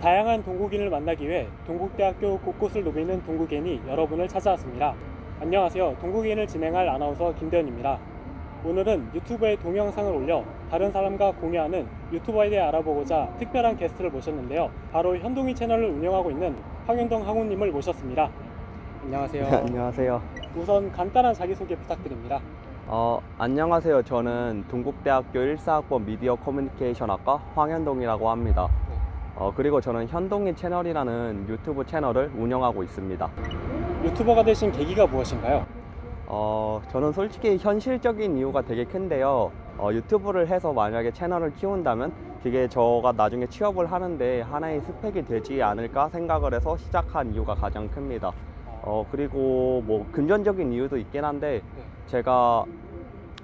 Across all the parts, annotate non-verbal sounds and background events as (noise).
다양한 동국인을 만나기 위해 동국대학교 곳곳을 누비는 동국인이 여러분을 찾아왔습니다. 안녕하세요. 동국인을 진행할 아나운서 김대현입니다. 오늘은 유튜브에 동영상을 올려 다른 사람과 공유하는 유튜버에 대해 알아보고자 특별한 게스트를 모셨는데요. 바로 현동이 채널을 운영하고 있는 황현동 항우님을 모셨습니다. 안녕하세요. (laughs) 안녕하세요. 우선 간단한 자기소개 부탁드립니다. 어, 안녕하세요. 저는 동국대학교 1사학번 미디어 커뮤니케이션학과 황현동이라고 합니다. 어, 그리고 저는 현동이 채널이라는 유튜브 채널을 운영하고 있습니다. 유튜버가 되신 계기가 무엇인가요? 어, 저는 솔직히 현실적인 이유가 되게 큰데요. 어, 유튜브를 해서 만약에 채널을 키운다면 그게 저가 나중에 취업을 하는데 하나의 스펙이 되지 않을까 생각을 해서 시작한 이유가 가장 큽니다. 어, 그리고 뭐 금전적인 이유도 있긴 한데 네. 제가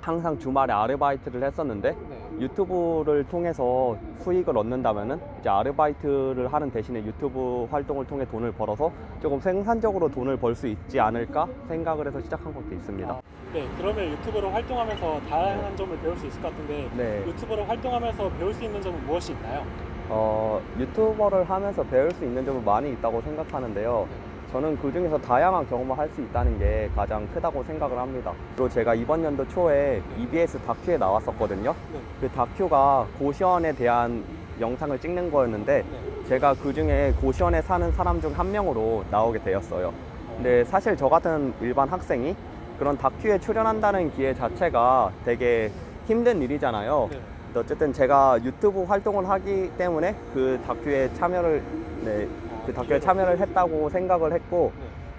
항상 주말에 아르바이트를 했었는데 네. 유튜브를 통해서 수익을 얻는다면은 이제 아르바이트를 하는 대신에 유튜브 활동을 통해 돈을 벌어서 조금 생산적으로 돈을 벌 수 있지 않을까 생각을 해서 시작한 것도 있습니다. 아, 네, 그러면 유튜버로 활동하면서 다양한 점을 배울 수 있을 것 같은데 네. 유튜버로 활동하면서 배울 수 있는 점은 무엇이 있나요? 어, 유튜버를 하면서 배울 수 있는 점은 많이 있다고 생각하는데요. 저는 그 중에서 다양한 경험을 할 수 있다는 게 가장 크다고 생각을 합니다. 또 제가 이번 연도 초에 EBS 다큐에 나왔었거든요. 네. 그 다큐가 고시원에 대한 영상을 찍는 거였는데 네. 제가 그 중에 고시원에 사는 사람 중 한 명으로 나오게 되었어요. 근데 사실 저 같은 일반 학생이 그런 다큐에 출연한다는 기회 자체가 되게 힘든 일이잖아요. 네. 어쨌든 제가 유튜브 활동을 하기 때문에 그 다큐에 참여를 네, 그 다큐에 참여를 했다고 생각을 했고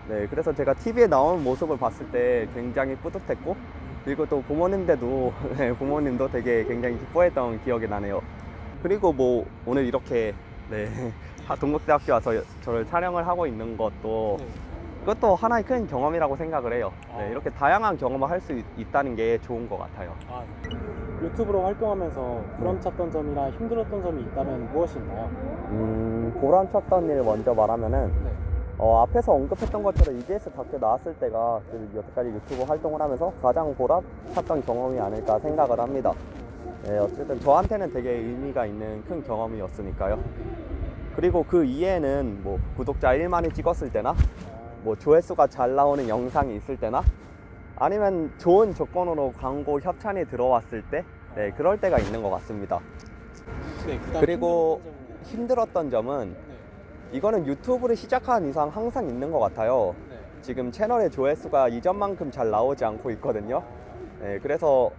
네, 그래서 제가 TV에 나온 모습을 봤을 때 굉장히 뿌듯했고 그리고 또 부모님들도 (laughs) 네, 부모님도 되게 굉장히 기뻐했던 기억이 나네요. 그리고 뭐 오늘 이렇게 네, (laughs) 하- 동국대학교 와서 저를 촬영을 하고 있는 것도 네. 그것도 하나의 큰 경험이라고 생각을 해요. 아. 네, 이렇게 다양한 경험을 할 수 있다는 게 좋은 것 같아요. 아, 네. 유튜브로 활동하면서 보람찼던 점이나 힘들었던 점이 있다면 무엇이 있나요? 음, 보람찼던 일 먼저 말하면은 네. 어, 앞에서 언급했던 것처럼 EBS 다큐 나왔을 때가 그 여태까지 유튜브 활동을 하면서 가장 보람찼던 경험이 아닐까 생각을 합니다. 네, 어쨌든 저한테는 되게 의미가 있는 큰 경험이었으니까요. 그리고 그 이외에는 뭐 구독자 1만이 찍었을 때나 뭐 조회수가 잘 나오는 영상이 있을 때나 아니면 좋은 조건으로 광고 협찬이 들어왔을 때 네, 그럴 때가 있는 것 같습니다. 네, 그다음 그리고 힘들었던 점은? 힘들었던 점은 네. 이거는 유튜브를 시작한 이상 항상 있는 것 같아요. 네. 지금 채널의 조회수가 이전만큼 잘 나오지 않고 있거든요. 네, 그래서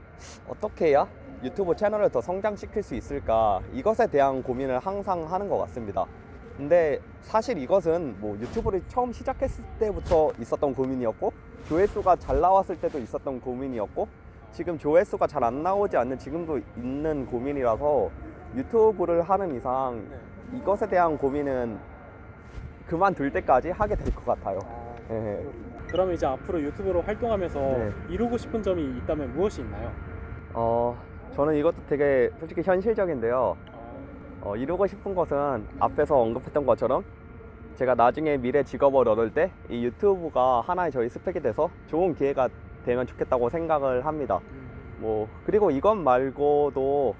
어떻게 해야 유튜브 채널을 더 성장시킬 수 있을까 이것에 대한 고민을 항상 하는 것 같습니다. 근데 사실 이것은 뭐 유튜브를 처음 시작했을 때부터 있었던 고민이었고 조회수가 잘 나왔을 때도 있었던 고민이었고 지금 조회수가 잘 안 나오지 않는 지금도 있는 고민이라서 유튜브를 하는 이상 네. 이것에 대한 고민은 그만둘 때까지 하게 될 것 같아요. 아, 예. 그러면 이제 앞으로 유튜브로 활동하면서 네. 이루고 싶은 점이 있다면 무엇이 있나요? 어, 저는 이것도 되게 솔직히 현실적인데요. 아, 어, 이루고 싶은 것은 앞에서 언급했던 것처럼 제가 나중에 미래 직업을 얻을 때 이 유튜브가 하나의 저희 스펙이 돼서 좋은 기회가 되면 좋겠다고 생각을 합니다. 음, 뭐 그리고 이것 말고도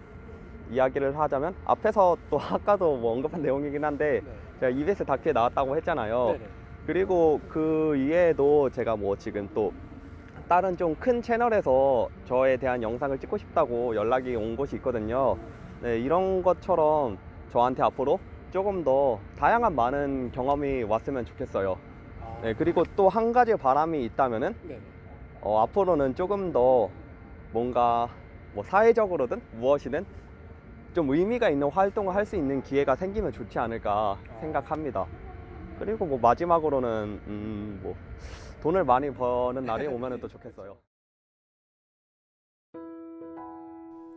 이야기를 하자면 앞에서 또 (laughs) 아까도 뭐 언급한 내용이긴 한데 네. 제가 EBS 다큐에 나왔다고 했잖아요. 네네. 그리고 그 이외에도 제가 뭐 지금 또 다른 좀 큰 채널에서 저에 대한 영상을 찍고 싶다고 연락이 온 곳이 있거든요. 네, 이런 것처럼 저한테 앞으로 조금 더 다양한 많은 경험이 왔으면 좋겠어요. 아, 네, 그리고 또 한 가지 바람이 있다면은 네네. 어, 앞으로는 조금 더 뭔가 뭐 사회적으로든 무엇이든 좀 의미가 있는 활동을 할 수 있는 기회가 생기면 좋지 않을까 생각합니다. 그리고 뭐 마지막으로는 음, 뭐 돈을 많이 버는 날이 오면 또 좋겠어요.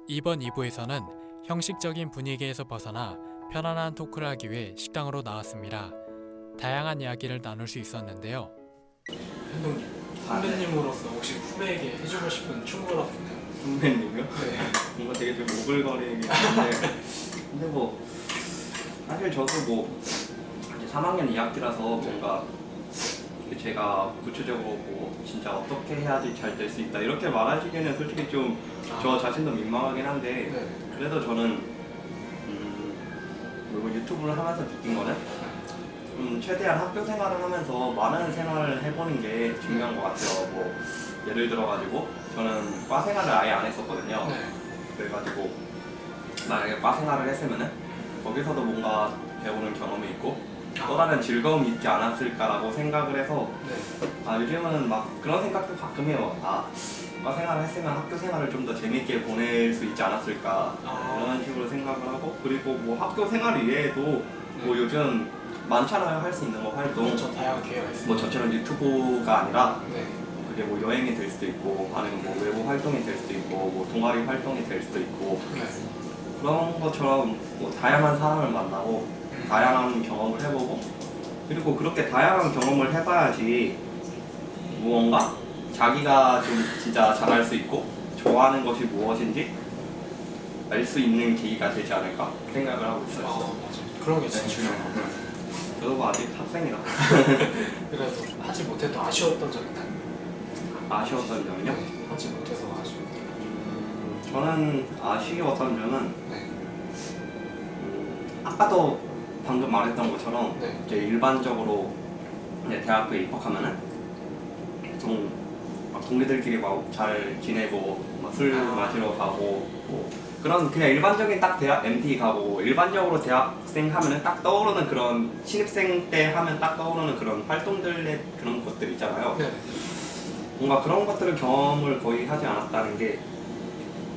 이번 2부에서는 형식적인 분위기에서 벗어나 편안한 토크를 하기 위해 식당으로 나왔습니다. 다양한 이야기를 나눌 수 있었는데요. 선배님으로서 혹시 후배에게 해주고 싶은 충고라도 있나요? 선배님이요? 네. 뭔가 되게 좀 오글거리긴 한데 근데 뭐 사실 저도 뭐 이제 3학년 2학기라서 뭔가 이게 제가 구체적으로 뭐 진짜 어떻게 해야지 잘 될 수 있다 이렇게 말하시기에는 솔직히 좀 저 자신도 민망하긴 한데 네. 그래도 저는 음, 그리고 유튜브를 하면서 느낀 거는 음, 최대한 학교 생활을 하면서 많은 생활을 해보는 게 중요한 것 같아요. 뭐 예를 들어가지고 저는 과 생활을 아예 안 했었거든요. 네. 그래가지고 만약에 과 생활을 했으면은 거기서도 뭔가 배우는 경험이 있고 또 다른 즐거움이 있지 않았을까라고 생각을 해서 네. 아 요즘은 막 그런 생각도 가끔 해요. 아, 과 생활을 했으면 학교 생활을 좀 더 재밌게 보낼 수 있지 않았을까 아. 이런 식으로 생각을 하고 그리고 뭐 학교 생활 이외에도 뭐 네. 요즘 많잖아요 할 수 있는 뭐 활동 그렇죠. 다양한 기회가 있습니다. 뭐 저처럼 유튜브가 아니라 네. 그게 뭐 여행이 될 수도 있고 아니면 뭐 외부 활동이 될 수도 있고 뭐 동아리 활동이 될 수도 있고 네. 그런 것처럼 뭐 다양한 사람을 만나고 음. 다양한 경험을 해보고 그리고 그렇게 다양한 경험을 해봐야지 무언가 자기가 좀 진짜 잘할 수 있고 좋아하는 것이 무엇인지 알 수 있는 계기가 되지 않을까 생각을 하고 아, 있어요. 맞아요. 그런 게 진짜 네. 중요한 것 같아요. 저도 아직 학생이라 (laughs) 그래도 하지 못했던 아쉬웠던 점이 다 아쉬웠던 점은요. 하지 못해서 아쉬워. 저는 아쉬웠던 점은 네. 음, 아까도 방금 말했던 것처럼 네. 이제 일반적으로 이제 대학교에 입학하면은 보통 막 동기들끼리 막 잘 지내고 막 술 아. 마시러 가고 뭐 그런 그냥 일반적인 딱 대학 MT 가고 일반적으로 대학생 하면은 딱 떠오르는 그런 신입생 때 하면 딱 떠오르는 그런 활동들의 그런 것들 있잖아요. 네. 뭔가 그런 것들을 경험을 거의 하지 않았다는 게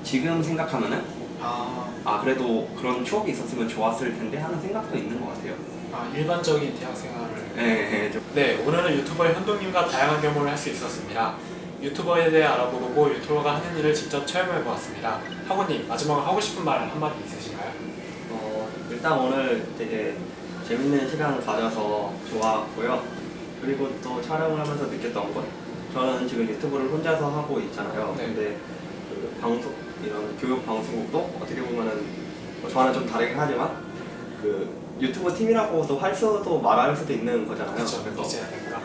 지금 생각하면은 아, 아 그래도 그런 추억이 있었으면 좋았을 텐데 하는 생각도 있는 것 같아요. 아 일반적인 대학 생활을. 예, 예, 좀 네, 오늘은 유튜버 현동님과 다양한 경험을 할 수 있었습니다. 유튜버에 대해 알아보고 유튜버가 하는 일을 직접 체험해 보았습니다. 학우님 마지막으로 하고 싶은 말 한마디 있으신가요? 어, 일단 오늘 되게 재밌는 시간을 가져서 좋았고요. 그리고 또 촬영을 하면서 느꼈던 것, 저는 지금 유튜브를 혼자서 하고 있잖아요. 네. 근데 그 방송 이런 교육 방송국도 어떻게 보면은 뭐 저와는 좀 다르긴 하지만 그 유튜브 팀이라고도 할 수도 말할 수도 있는 거잖아요. 그렇죠. 그래서 이제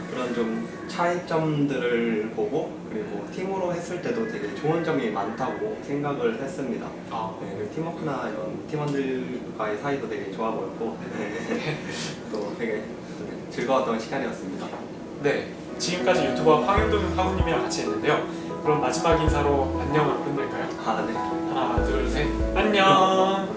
그런 좀 차이점들을 보고 그리고 팀으로 했을 때도 되게 좋은 점이 많다고 생각을 했습니다. 아, 네, 그리고 팀워크나 이런 팀원들과의 사이도 되게 좋아 보였고 네, (laughs) 또 되게 즐거웠던 시간이었습니다. 네. 지금까지 유튜버 황현동 학우님이랑 같이 했는데요. 그럼 마지막 인사로 안녕을 끝낼까요? 아, 네. 하나, 둘, 셋. 안녕.